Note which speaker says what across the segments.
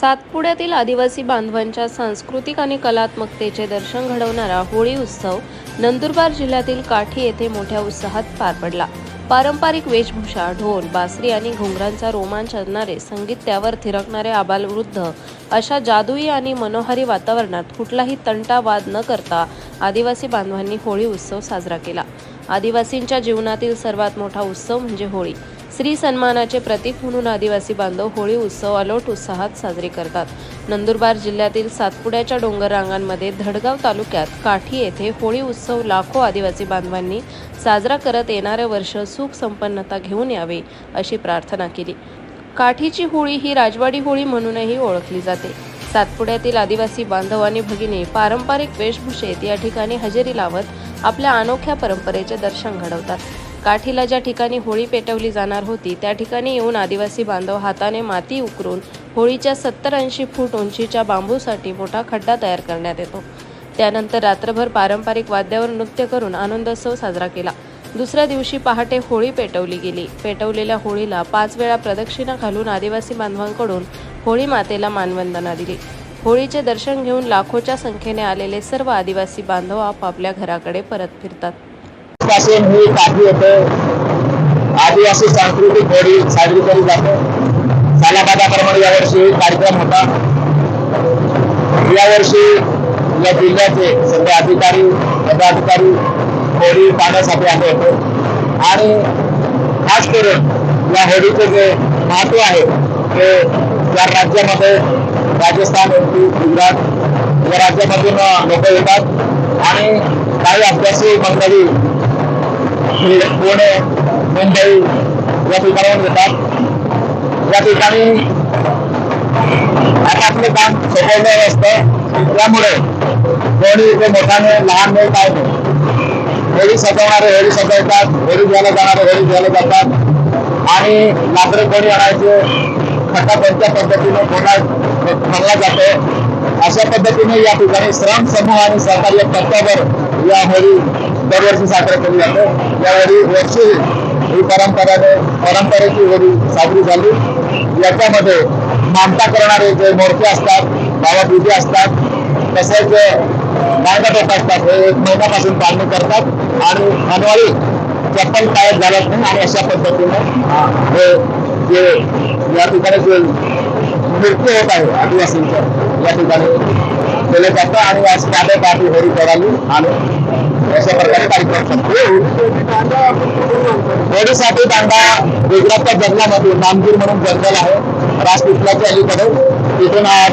Speaker 1: सातपुड्यातील आदिवासी बांधवांच्या सांस्कृतिक आणि कलात्मकतेचे दर्शन घडवणारा होळी उत्सव नंदुरबार जिल्ह्यातील काठी येथे मोठ्या उत्साहात पार पडला. पारंपरिक वेशभूषा ढोल बासरी आणि घुंगरांचा रोमांच असणारे संगीत त्यावर थिरकणारे आबालवृद्ध अशा जादुई आणि मनोहारी वातावरणात कुठलाही तंटा वाद न करता आदिवासी बांधवांनी होळी उत्सव साजरा केला. आदिवासींच्या जीवनातील सर्वात मोठा उत्सव म्हणजे होळी. स्त्री सन्मानाचे प्रतीक म्हणून आदिवासी बांधव होळी उत्सव अलोट उत्साहात साजरी करतात. नंदुरबार जिल्ह्यातील सातपुड्याच्या डोंगर रांगांमध्ये धडगाव तालुक्यात काठी येथे होळी उत्सव लाखो आदिवासी बांधवांनी साजरा करत येणारे वर्ष सुख संपन्नता घेऊन यावे अशी प्रार्थना केली. काठीची होळी ही राजवाडी होळी म्हणूनही ओळखली जाते. सातपुड्यातील आदिवासी बांधव आणि भगिनी पारंपरिक वेशभूषेत या ठिकाणी हजेरी लावत आपल्या अनोख्या परंपरेचे दर्शन घडवतात. काठीला ज्या ठिकाणी होळी पेटवली जाणार होती त्या ठिकाणी येऊन आदिवासी बांधव हाताने माती उकरून होळीच्या सत्तर ऐंशी फूट उंचीच्या बांबूसाठी मोठा खड्डा तयार करण्यात येतो. त्यानंतर रात्रभर पारंपरिक वाद्यावर नृत्य करून आनंदोत्सव साजरा केला. दुसऱ्या दिवशी पहाटे होळी पेटवली गेली. पेटवलेल्या होळीला पाच वेळा प्रदक्षिणा घालून आदिवासी बांधवांकडून होळी मातेला मानवंदना दिली. होळीचे दर्शन घेऊन लाखोच्या संख्येने आलेले सर्व आदिवासी बांधव आपापल्या घराकडे परत फिरतात.
Speaker 2: पासून ही काठी येथे आदिवासी सांस्कृतिक होळी साजरी केली जाते. सालाबादाप्रमाणे यावर्षी कार्यक्रम होता. यावर्षी या जिल्ह्याचे सगळे अधिकारी पदाधिकारी होळी पाहण्यासाठी आले होते. आणि खास करून या होळीचे जे महत्त्व आहे ते या राज्यामध्ये राजस्थान एम पी गुजरात या राज्यामधून लोक येतात. आणि काही अभ्यासी मंडळी हे पुणे मुंबई या ठिकाणाहून येतात या ठिकाणी आपापलं काम सोपवलं असतं त्यामुळे कोणी इथे मोठाने लहान नाही काय नाही होळी सजवणारे होळी सजवतात होळी घ्यायला जाणारे होळी घ्यायला जातात आणि लाकडे कोणी आणायचे खटा कोणत्या पद्धतीने कोणा बनला जातो अशा पद्धतीने या ठिकाणी श्रम समूह आणि सहकार्य तत्वावर या होळी दरवर्षी साजरा केली जाते यावेळी वर्षी ही परंपराने परंपरेची होळी साजरी झाली. याच्यामध्ये मानता करणारे जे मोर्चे असतात भावपूजे असतात तसेच गायकाटोप असतात. हे एक महिन्यापासून पाळणी करतात आणि अनवाळी चप्पल पायात घालत नाही आणि अशा पद्धतीने हे जे या ठिकाणी जे नृत्य होत आहे आदिवासींचं या ठिकाणी केले जातं आणि आज काटे पाठी होळी करावी आणि अशा प्रकारे कार्यक्रम संपले होळीसाठी दांडा गुजरातच्या जंगलामध्ये नामगीर म्हणून जंगल आहे. राजपिटलाच्या अलीकडे. तिथून हा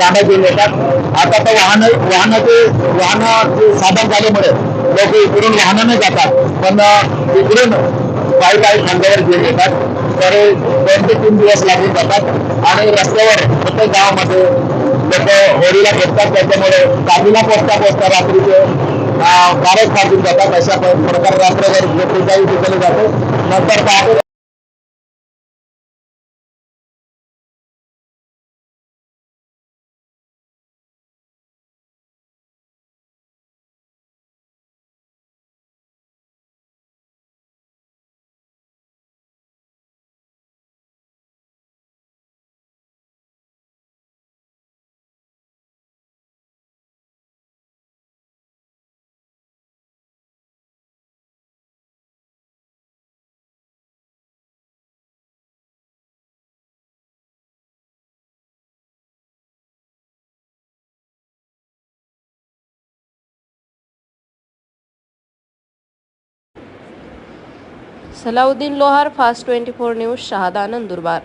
Speaker 2: दांडा घेऊन येतात. आता तर वाहन वाहनाचे वाहनाचे साधन झाल्यामुळे लोक इकडून वाहनाने जातात. पण इकडून काही काही खांद्यावर घेऊन येतात. तर दोन ते तीन दिवस लागून जातात. आणि रस्त्यावर प्रत्येक गावामध्ये लोक होळीला पोचतात त्याच्यामुळे काजीला पोचता पोचता रात्रीचे बाराच वाजून जातात अशा प्रकारे रात्रभर लोकांच्याही केले जाते. नंतर पहाटे
Speaker 1: Salauddin Lohar fast twenty four news Shahada Nandurbar.